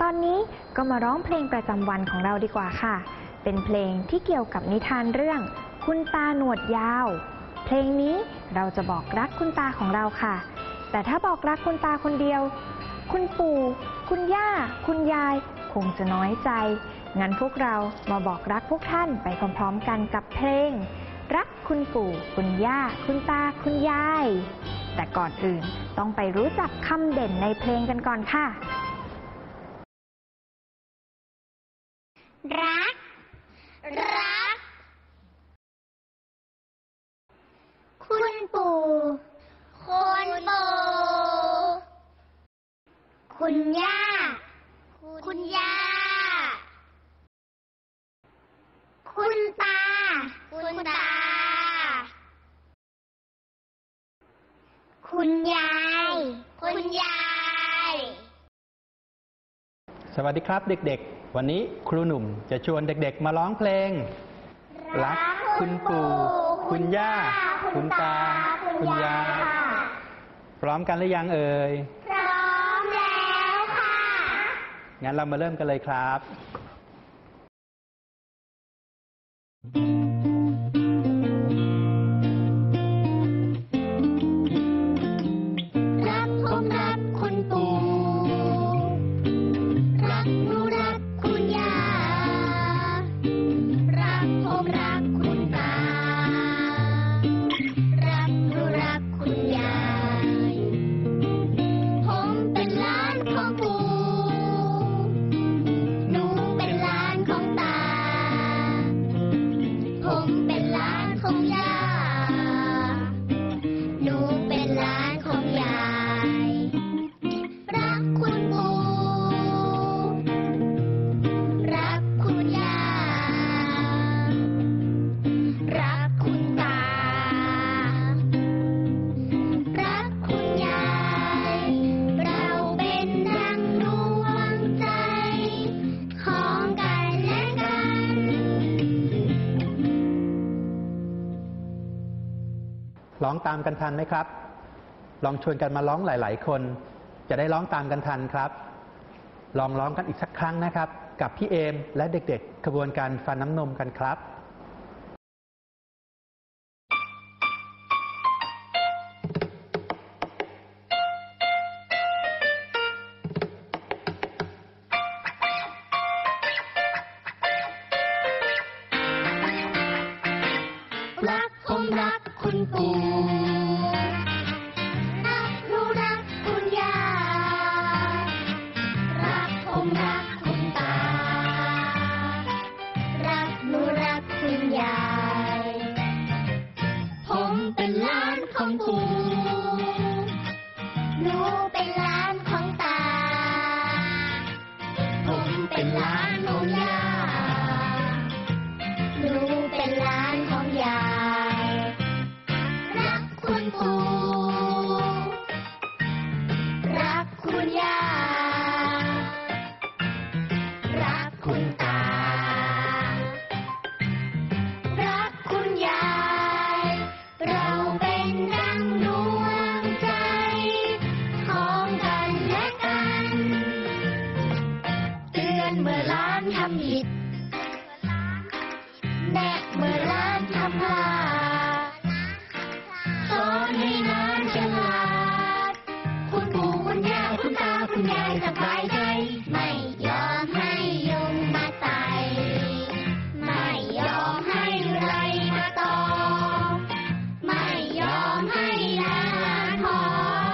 ตอนนี้ก็มาร้องเพลงประจำวันของเราดีกว่าค่ะ เป็นเพลงที่เกี่ยวกับนิทานเรื่อง คุณตาหนวดยาว เพลงนี้เราจะบอกรักคุณตาของเราค่ะ แต่ถ้าบอกรักคุณตาคนเดียว คุณปู่ คุณย่า คุณยาย คงจะน้อยใจ งั้นพวกเรามาบอกรักพวกท่านไปพร้อมๆกันกับเพลง รักคุณปู่ คุณย่า คุณตา คุณยาย แต่ก่อนอื่นต้องไปรู้จักคำเด่นในเพลงกันก่อนค่ะ รัก รัก คุณปู่คุณปู่คุณย่า คุณย่า คุณตา คุณตา คุณยาย คุณยาย สวัสดีครับเด็กๆ วันนี้ครูหนุ่มจะชวนเด็กๆมาร้องเพลง รักคุณปู่ คุณย่า คุณตา คุณยายพร้อมกันหรือยังเอ่ย พร้อมแล้วค่ะ งั้นเรามาเริ่มกันเลยครับรั หล ร้องตามกันทันไหมครับ ลองชวนกันมาร้องหลาย ๆ คน จะได้ร้องตามกันทันครับ ลองร้องกันอีกสักครั้งนะครับ กับพี่เอมและเด็กๆขบวนการฟันน้ำนมกันครับรักผมรัก คุณปู่รักหนูรักคุณย่า รักผมรักคุณตา รักหนูรักคุณยาย ผมเป็นหลานของปู่ำพลาดสอนให้นานฉลาดคุณปู่คุณย่าคุณตาคุณยายสบายใจ ไม่ยอมให้ยุงมาไต่ไม่ยอมให้ไรมาตอมไม่ยอมให้ลานหอ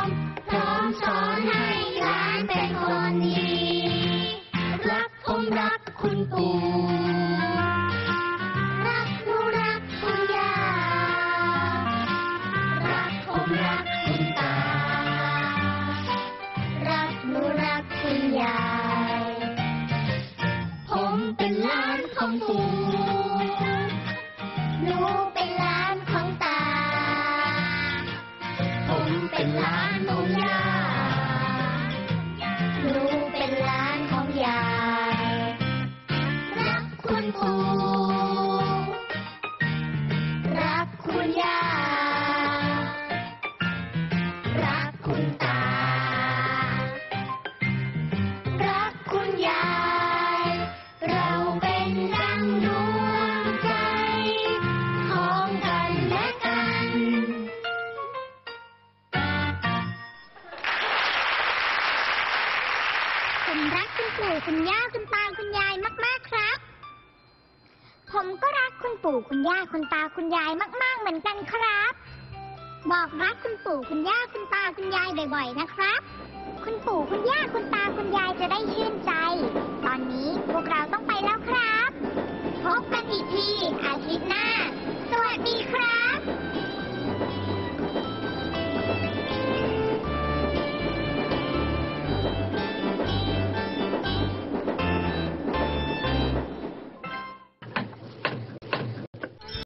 มพร้อมสอนให้หลานเป็นคนดี รักผมรักคุณปู่ คุณย่าคุณตาคุณยายมาก ๆ ครับ ผมก็รักคุณปู่คุณย่าคุณตาคุณยายมาก ๆ เหมือนกันครับ บอกรักคุณปู่คุณย่าคุณตาคุณยายบ่อย ๆ นะครับ คุณปู่คุณย่าคุณตาคุณยายจะได้ชื่นใจ